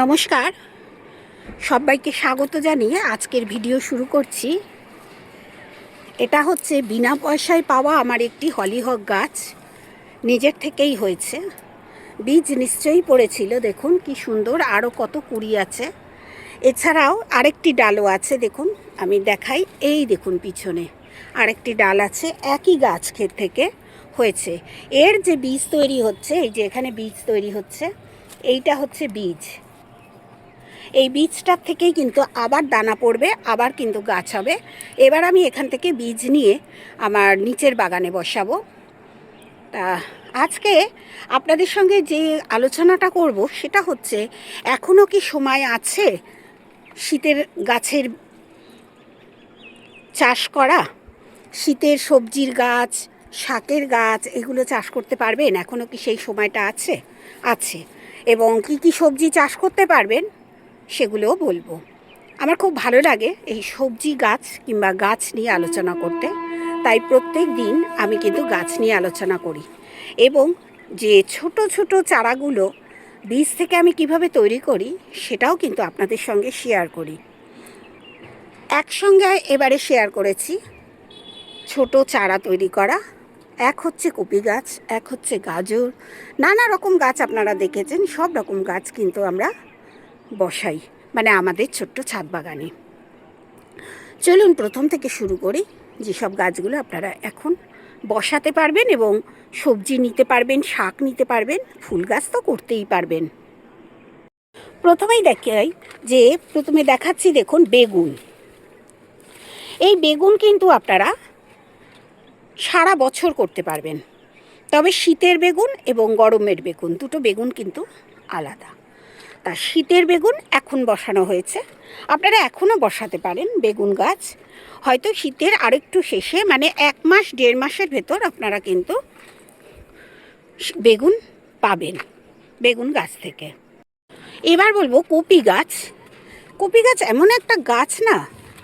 নমস্কার। সবাইকে স্বাগত জানিয়ে আজকের ভিডিও শুরু করছি। এটা হচ্ছে বিনা পয়সায় পাওয়া আমার একটি হলিহক গাছ। নিজের থেকেই হয়েছে। বীজ নিশ্চয়ই পড়েছিল, দেখুন কি সুন্দর আরও কত কুড়ি আছে। এছাড়াও আরেকটি ডালও আছে, দেখুন, আমি দেখাই, এই দেখুন পিছনে। আরেকটি ডাল আছে, একই গাছ ক্ষেত থেকে হয়েছে। এর যে বীজ তৈরি হচ্ছে, এই যে এখানে বীজ তৈরি হচ্ছে, এইটা হচ্ছে বীজ। এই বীজটার থেকেই কিন্তু আবার দানা পড়বে, আবার কিন্তু গাছ হবে। এবার আমি এখান থেকে বীজ নিয়ে আমার নিচের বাগানে বসাবো। তা আজকে আপনাদের সঙ্গে যে আলোচনাটা করব, সেটা হচ্ছে এখনও কি সময় আছে শীতের গাছের চাষ করা? শীতের সবজির গাছ, শাকের গাছ, এগুলো চাষ করতে পারবেন? এখনও কি সেই সময়টা আছে? আছে। এবং কি কি সবজি চাষ করতে পারবেন? সেগুলোও বলব। আমার খুব ভালো লাগে এই সবজি গাছ কিংবা গাছ নিয়ে আলোচনা করতে। তাই প্রত্যেক দিন আমি কিন্তু গাছ নিয়ে আলোচনা করি এবং যে ছোট ছোট চারাগুলো বীজ থেকে আমি কীভাবে তৈরি করি সেটাও কিন্তু আপনাদের সঙ্গে শেয়ার করি। একসঙ্গে এবারে শেয়ার করেছি ছোট চারা তৈরি করা। এক হচ্ছে কপি গাছ, এক হচ্ছে গাজর। নানা রকম গাছ আপনারা দেখেছেন, সব রকম গাছ কিন্তু আমরা বসাই মানে আমাদের ছোট্ট ছাদ বাগানে। চলুন প্রথম থেকে শুরু করি, যেসব গাছগুলো আপনারা এখন বসাতে পারবেন এবং সবজি নিতে পারবেন, শাক নিতে পারবেন, ফুল গাছ তো করতেই পারবেন। প্রথমেই দেখাই যে, প্রথমে দেখাচ্ছি দেখুন বেগুন। এই বেগুন কিন্তু আপনারা সারা বছর করতে পারবেন। তবে শীতের বেগুন এবং গরমের বেগুন, দুটো বেগুন কিন্তু আলাদা। তা শীতের বেগুন এখন বসানো হয়েছে। আপনারা এখনও বসাতে পারেন বেগুন গাছ। হয়তো শীতের আরেকটু শেষে মানে এক মাস, দেড় মাসের ভেতর আপনারা কিন্তু বেগুন পাবেন, বেগুন গাছ থেকে। এবার বলব কপি গাছ। কপি গাছ এমন একটা গাছ না,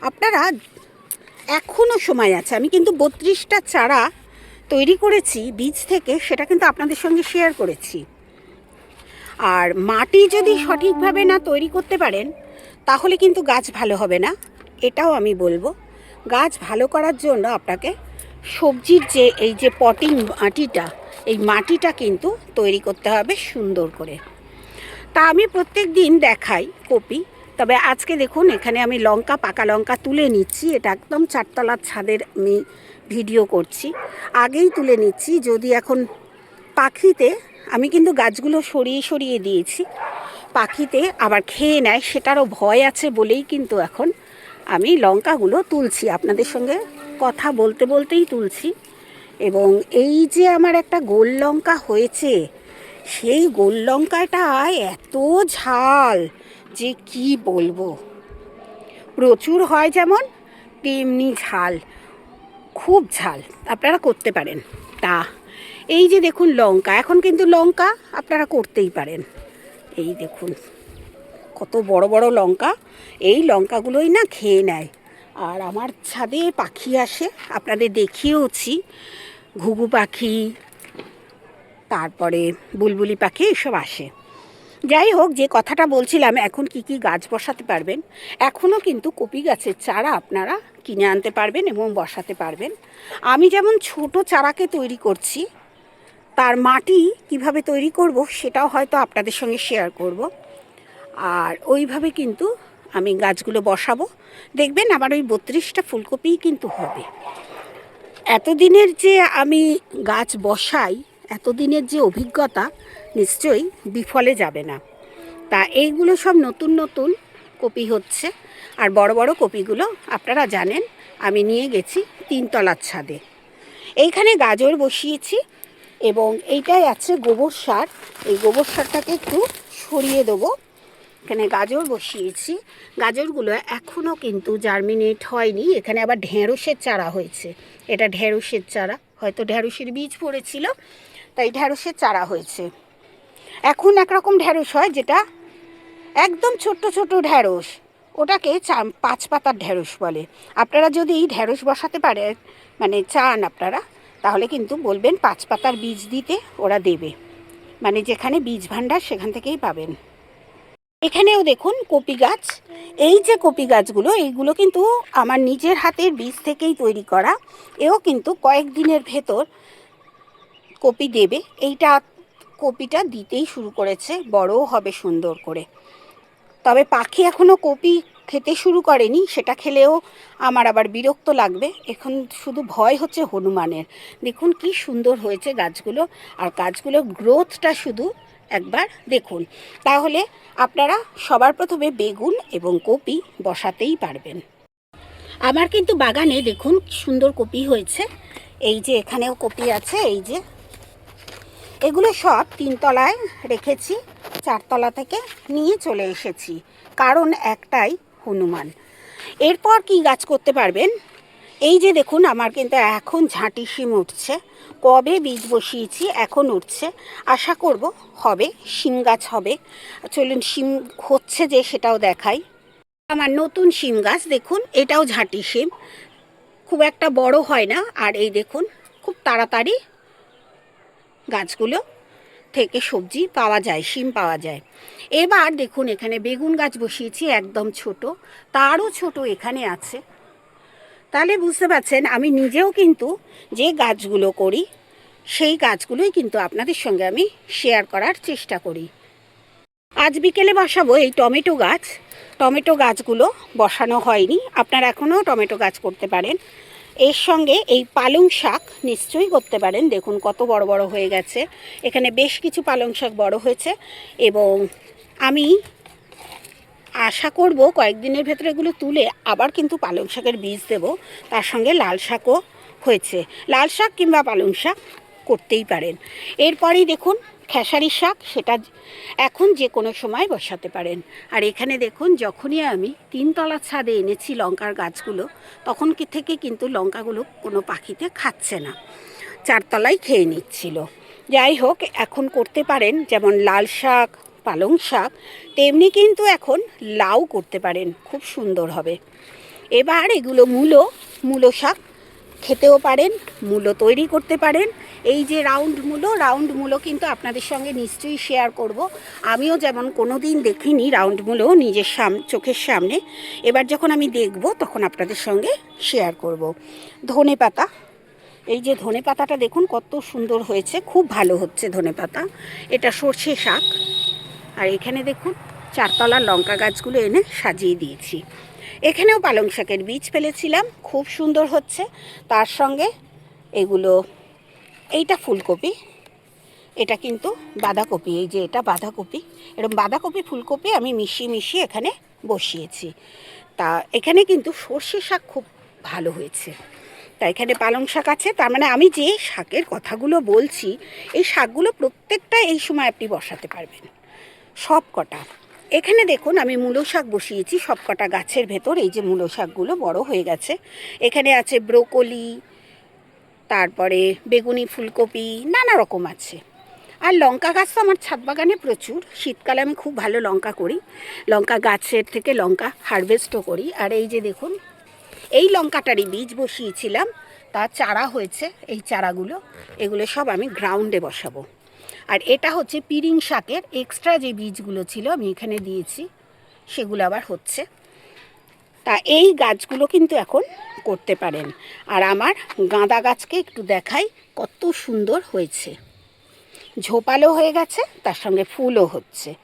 আপনারা এখনও সময় আছে। আমি কিন্তু বত্রিশটা চারা তৈরি করেছি, বীজ থেকে, সেটা কিন্তু আপনাদের সঙ্গে শেয়ার করেছি। আর মাটি যদি সঠিকভাবে না তৈরি করতে পারেন, তাহলে কিন্তু গাছ ভালো হবে না। এটাও আমি বলব। গাছ ভালো করার জন্য আপনাকে সবজির যে, এই যে পটিং মাটিটা, এই মাটিটা কিন্তু তৈরি করতে হবে সুন্দর করে। তা আমি প্রত্যেক দিন দেখাই কপি, তবে আজকে দেখুন, এখানে আমি লঙ্কা, পাকা লঙ্কা তুলে নিচ্ছি। এটা একদম চারতলার ছাদের আমি ভিডিও করছি। আগেই তুলে নিচ্ছি। যদি এখন পাখিতে আমি কিন্তু গাছগুলো সরিয়ে সরিয়ে দিয়েছি। পাখিতে আবার খেয়ে নেয়, সেটারও ভয় আছে বলেই কিন্তু এখন আমি লঙ্কাগুলো তুলছি। আপনাদের সঙ্গে কথা বলতে বলতেই তুলছি। এবং এই যে আমার একটা গোল লঙ্কা হয়েছে, সেই গোল লঙ্কাটা এত ঝাল যে কি বলব? প্রচুর হয় যেমন, তেমনি ঝাল, খুব ঝাল। আপনারা করতে পারেন। তা এই যে দেখুন লঙ্কা, এখন কিন্তু লঙ্কা আপনারা করতেই পারেন। এই দেখুন, কত বড় বড় লঙ্কা, এই লঙ্কাগুলোই না খেয়ে নেয়। আর আমার ছাদে পাখি আসে, আপনাদের দেখিয়েওছি, ঘুঘু পাখি, তারপরে বুলবুলি পাখি, এসব আসে। যাই হোক, যে কথাটা বলছিলাম, এখন কি কি গাছ বসাতে পারবেন এখনও কিন্তু কপি গাছের চারা আপনারা কিনে আনতে পারবেন এবং বসাতে পারবেন। আমি যেমন ছোট চারাকে তৈরি করছি তার মাটি কীভাবে তৈরি করব সেটাও হয়তো আপনাদের সঙ্গে শেয়ার করব। আর ওইভাবে কিন্তু আমি গাছগুলো বসাবো। দেখবেন আমার ওই বত্রিশটা ফুলকপিই কিন্তু হবে। এতদিনের যে আমি গাছ বসাই, এতদিনের যে অভিজ্ঞতা নিশ্চয়ই বিফলে যাবে না। তা এইগুলো সব নতুন নতুন কপি হচ্ছে। আর বড় বড় কপিগুলো আপনারা জানেন, আমি নিয়ে গেছি তিনতলার ছাদে। এইখানে গাজর বসিয়েছি এবং এইটাই আছে গোবর সার। এই গোবর সারটাকে একটু সরিয়ে দেবো। এখানে গাজর বসিয়েছি। গাজরগুলো এখনও কিন্তু জার্মিনেট হয়নি। এখানে আবার ঢেঁড়সের চারা হয়েছে। এটা ঢেঁড়সের চারা। হয়তো ঢেঁড়সের বীজ পড়েছিল, তাই ঢ্যাঁড়সের চারা হয়েছে। এখন একরকম ঢ্যাঁড়স হয় যেটা একদম ছোট্ট ছোট ঢ্যাঁড়স ওটাকে চা পাঁচ পাতার ঢ্যাঁড়স বলে। আপনারা যদি ঢ্যাঁড়স বসাতে পারেন মানে চান আপনারা তাহলে কিন্তু বলবেন পাঁচ পাতার বীজ দিতে ওরা দেবে। মানে যেখানে বীজ ভাণ্ডার সেখান থেকেই পাবেন। এখানেও দেখুন কপি গাছ। এই যে কপি গাছগুলো, এইগুলো কিন্তু আমার নিজের হাতের বীজ থেকেই তৈরি করা। এও কিন্তু কয়েকদিনের ভেতর কপি দেবে। এইটা কপিটা দিতেই শুরু করেছে, বড়ও হবে সুন্দর করে। তবে পাখি এখনও কপি খেতে শুরু করেনি, সেটা খেলেও আমার আবার বিরক্ত লাগবে। এখন শুধু ভয় হচ্ছে হনুমানের। দেখুন কি সুন্দর হয়েছে গাছগুলো, আর গাছগুলোর গ্রোথটা শুধু একবার দেখুন। তাহলে আপনারা সবার প্রথমে বেগুন এবং কপি বসাতেই পারবেন। আমার কিন্তু বাগানে দেখুন সুন্দর কপি হয়েছে। এই যে এখানেও কপি আছে, এই যে। এগুলো সব তিনতলায় রেখেছি, চারতলা থেকে নিয়ে চলে এসেছি। কারণ একটাই হনুমান। এরপর কি গাছ করতে পারবেন? এই যে দেখুন, আমার কিন্তু এখন ঝাঁটি শিম উঠছে। কবে বীজ বসিয়েছি, এখন উঠছে। আশা করব হবে, শিম গাছ হবে। চলুন, শিম হচ্ছে যে সেটাও দেখাই। আমার নতুন শিম গাছ, দেখুন, এটাও ঝাঁটি শিম। খুব একটা বড় হয় না, আর এই দেখুন, খুব তাড়াতাড়ি গাছগুলো থেকে সবজি পাওয়া যায়, শিম পাওয়া যায়। এবার দেখুন, এখানে বেগুন গাছ বসিয়েছি, একদম ছোট। তারও ছোট এখানে আছে। তাহলে বুঝতে পারছেন, আমি নিজেও কিন্তু যে গাছগুলো করি, সেই গাছগুলোই কিন্তু আপনাদের সঙ্গে আমি শেয়ার করার চেষ্টা করি। আজ বিকেলে বসাবো এই টমেটো গাছ। টমেটো গাছগুলো বসানো হয়নি। আপনারা এখনও টমেটো গাছ করতে পারেন। এর সঙ্গে এই পালং শাক নিশ্চয়ই করতে পারেন। দেখুন কত বড় বড় হয়ে গেছে। এখানে বেশ কিছু পালং শাক বড় হয়েছে এবং আমি আশা করব কয়েকদিনের ভেতরে এগুলো তুলে আবার কিন্তু পালং শাকের বীজ দেব। তার সঙ্গে লাল শাকও হয়েছে। লাল শাক কিংবা পালং শাক করতেই পারেন। এরপরেই দেখুন খেসারি শাক সেটা এখন যে কোনো সময় বসাতে পারেন। আর এখানে দেখুন, যখনই আমি তিনতলা ছাদে এনেছি লঙ্কার গাছগুলো, তখন থেকে কিন্তু লঙ্কাগুলো কোনো পাখিতে খাচ্ছে না। চারতলায় খেয়ে নিচ্ছিল। যাই হোক, এখন করতে পারেন যেমন লাল শাক, পালং শাক, তেমনি কিন্তু এখন লাউ করতে পারেন। খুব সুন্দর হবে। এবার এগুলো মূলো মূলো শাক খেতেও পারেন মূলো তৈরি করতে পারেন। এই যে রাউন্ড মূলো রাউন্ড মূলো কিন্তু আপনাদের সঙ্গে নিশ্চয়ই শেয়ার করব। আমিও যেমন কোনো দিন দেখিনি রাউন্ড মূলো নিজের সাম, চোখের সামনে। এবার যখন আমি দেখব, তখন আপনাদের সঙ্গে শেয়ার করব। ধনে পাতা। এই যে ধনে পাতাটা দেখুন, কত সুন্দর হয়েছে। খুব ভালো হচ্ছে ধনে পাতা। এটা সর্ষে শাক। আর এখানে দেখুন, চারতলার লঙ্কা গাছগুলো এনে সাজিয়ে দিয়েছি। এখানেও পালং শাকের বীজ ফেলেছিলাম, খুব সুন্দর হচ্ছে। তার সঙ্গে এগুলো, এইটা ফুলকপি, এটা কিন্তু বাঁধাকপি, এই যে এটা বাঁধাকপি। এরকম বাঁধাকপি, ফুলকপি আমি মিশিয়ে মিশিয়ে এখানে বসিয়েছি। তা এখানে কিন্তু সর্ষে শাক খুব ভালো হয়েছে। তা এখানে পালং শাক আছে, তার মানে আমি যে শাকের কথাগুলো বলছি, এই শাকগুলো প্রত্যেকটা এই সময় আপনি বসাতে পারবেন। সব কটা এখানে দেখুন, আমি মূলো শাক বসিয়েছি সব কটা গাছের ভেতর, এই যে মূলো শাকগুলো বড় হয়ে গেছে। এখানে আছে ব্রোকলি, তারপরে বেগুনি ফুলকপি, নানা রকম আছে। আর লঙ্কা গাছ তো আমার ছাদ বাগানে প্রচুর। শীতকালে আমি খুব ভালো লঙ্কা করি। লঙ্কা গাছের থেকে লঙ্কা হারভেস্টও করি। আর এই যে দেখুন, এই লঙ্কাটারই বীজ বসিয়েছিলাম। তা চারা হয়েছে, এই চারাগুলো, এগুলো সব আমি গ্রাউন্ডে বসাবো। আর এটা হচ্ছে পিরিং শাকের এক্সট্রা যে বীজগুলো ছিল, আমি এখানে দিয়েছি, সেগুলো আবার হচ্ছে। তা এই গাছগুলো কিন্তু এখন করতে পারেন। আর আমার গাঁদা গাছকে একটু দেখাই কত সুন্দর হয়েছে। ঝোপালো হয়ে গেছে, তার সঙ্গে ফুলও হচ্ছে।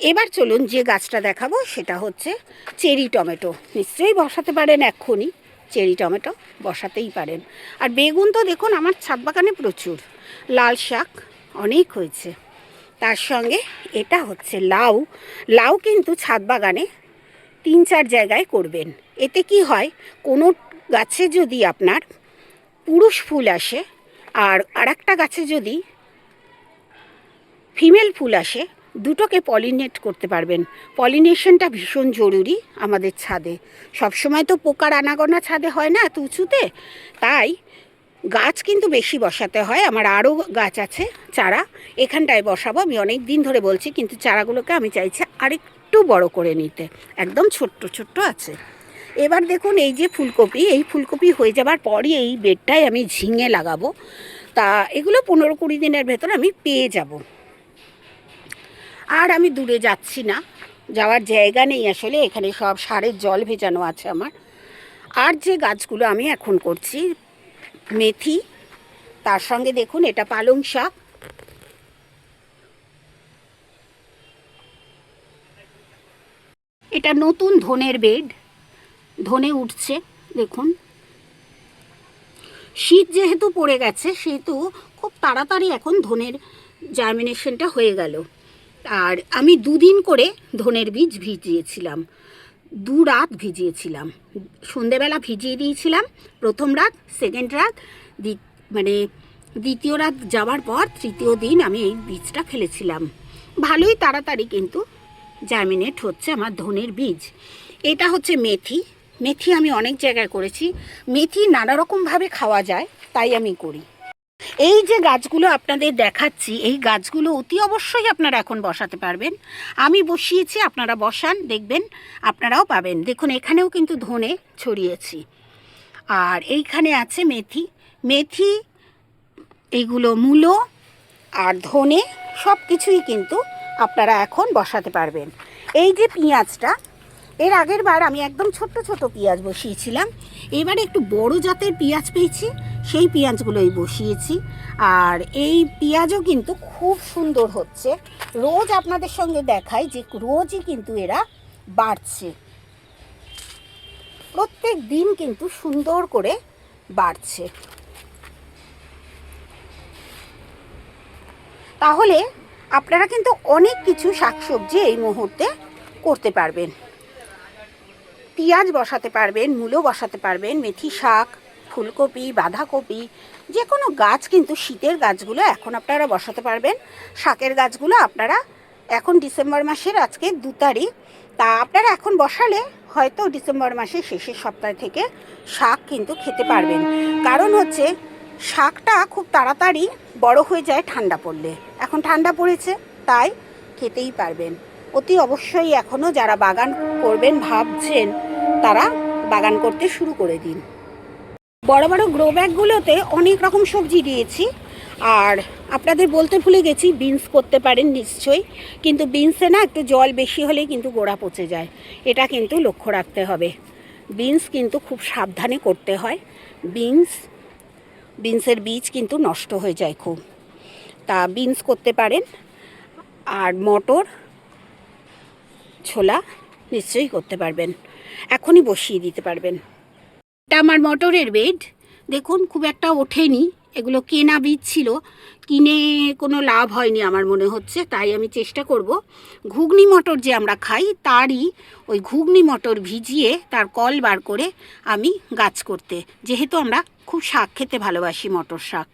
এবার চলুন যে গাছটা দেখাবো, সেটা হচ্ছে চেরি টমেটো। নিশ্চয়ই বসাতে পারেন এক্ষুনি। চেরি টমেটো বসাতেই পারেন। আর বেগুন তো দেখুন আমার ছাদ বাগানে প্রচুর। লাল শাক অনেক হয়েছে। তার সঙ্গে এটা হচ্ছে লাউ। লাউ কিন্তু ছাদ বাগানে তিন চার জায়গায় করবেন। এতে কি হয়, কোনো গাছে যদি আপনার পুরুষ ফুল আসে আর আরেকটা গাছে যদি ফিমেল ফুল আসে দুটোকে পলিনেট করতে পারবেন। পলিনেশনটা ভীষণ জরুরি আমাদের ছাদে। সবসময় তো পোকার আনাগোনা ছাদে হয় না এত উঁচুতে। তাই গাছ কিন্তু বেশি বসাতে হয়। আমার আরও গাছ আছে, চারা। এখানটায় বসাবো। আমি অনেক দিন ধরে বলছি, কিন্তু চারাগুলোকে আমি চাইছি আরেকটু বড় করে নিতে। একদম ছোট্ট ছোট্ট আছে। এবার দেখুন, এই যে ফুলকপি, এই ফুলকপি হয়ে যাবার পরই এই বেডটায় আমি ঝিঙে লাগাবো। তা এগুলো পনেরো কুড়ি দিনের ভেতর আমি পেয়ে যাব। আর আমি দূরে যাচ্ছি না। যাওয়ার জায়গা নেই আসলে, এখানে সব সারের জল ভেজানো আছে আমার। আর যে গাছগুলো আমি এখন করছি, মেথি, তার সঙ্গে দেখুন, এটা পালং শাক। এটা নতুন ধনের বেড, ধনে উঠছে, দেখুন। শীত যেহেতু পড়ে গেছে, সেহেতু খুব তাড়াতাড়ি এখন ধনের জার্মিনেশনটা হয়ে গেল। আর আমি দুদিন করে ধনের বীজ ভিজিয়েছিলাম। দু রাত ভিজিয়েছিলাম। সন্ধেবেলা ভিজিয়ে দিয়েছিলাম। প্রথম রাত সেকেন্ড রাত মানে দ্বিতীয় রাত যাওয়ার পর তৃতীয় দিন আমি এই বীজটা ফেলেছিলাম। ভালোই তাড়াতাড়ি কিন্তু জার্মিনেট হচ্ছে আমার ধনের বীজ। এটা হচ্ছে মেথি। মেথি আমি অনেক জায়গায় করেছি। মেথি নানা রকমভাবে খাওয়া যায়, তাই আমি করি। এই যে গাছগুলো আপনাদের দেখাচ্ছি, এই গাছগুলো অতি অবশ্যই আপনারা এখন বসাতে পারবেন। আমি বসিয়েছি, আপনারা বসান, দেখবেন আপনারাও পাবেন। দেখুন, এখানেও কিন্তু ধনে ছড়িয়েছি। আর এইখানে আছে মেথি। মেথি এইগুলো মূলো আর ধনে সব কিছুই কিন্তু আপনারা এখন বসাতে পারবেন। এই যে পেঁয়াজটা এর আগের বার আমি একদম ছোট্ট ছোট পেঁয়াজ বসিয়েছিলাম। এবারে একটু বড় জাতের পেঁয়াজ পেয়েছি, সেই পেঁয়াজগুলোই বসিয়েছি। আর এই পেঁয়াজও কিন্তু খুব সুন্দর হচ্ছে। রোজ আপনাদের সঙ্গে দেখাই যে রোজই কিন্তু এরা বাড়ছে। প্রত্যেক দিন কিন্তু সুন্দর করে বাড়ছে। তাহলে আপনারা কিন্তু অনেক কিছু শাকসবজি এই মুহূর্তে করতে পারবেন। পেঁয়াজ বসাতে পারবেন, মূলো বসাতে পারবেন, মেথি শাক, ফুলকপি, বাঁধাকপি যে কোনো গাছ কিন্তু শীতের গাছগুলো এখন আপনারা বসাতে পারবেন। শাকের গাছগুলো আপনারা এখন ডিসেম্বর মাসের আজকে দু তারিখ। তা আপনারা এখন বসালে হয়তো ডিসেম্বর মাসের শেষের সপ্তাহ থেকে শাক কিন্তু খেতে পারবেন। কারণ হচ্ছে শাকটা খুব তাড়াতাড়ি বড় হয়ে যায় ঠান্ডা পড়লে। এখন ঠান্ডা পড়েছে, তাই খেতেই পারবেন। অতি অবশ্যই এখনও যারা বাগান করবেন ভাবছেন, তারা বাগান করতে শুরু করে দিন। বড় বড় গ্রো ব্যাগগুলোতে অনেক রকম সবজি দিয়েছি। আর আপনাদের বলতে ভুলে গেছি বিনস করতে পারেন নিশ্চয়ই, কিন্তু বিনসে না একটু জল বেশি হলেই কিন্তু গোড়া পচে যায়। এটা কিন্তু লক্ষ্য রাখতে হবে। বিনস কিন্তু খুব সাবধানে করতে হয়। বিনস বিনসের বীজ কিন্তু নষ্ট হয়ে যায় খুব। তা বিনস করতে পারেন। আর মটর ছোলা নিশ্চয়ই করতে পারবেন। এখনই বসিয়ে দিতে পারবেন। এটা আমার মটরের বেড। দেখুন, খুব একটা ওঠেনি। এগুলো কেনা বীজ ছিল। কিনে কোনো লাভ হয়নি আমার মনে হচ্ছে, তাই আমি চেষ্টা করব। ঘুগনি মটর যে আমরা খাই, তারই ওই ঘুগনি মটর ভিজিয়ে তার কল বার করে আমি গাছ করতে। যেহেতু আমরা খুব শাক খেতে ভালোবাসি মটর শাক।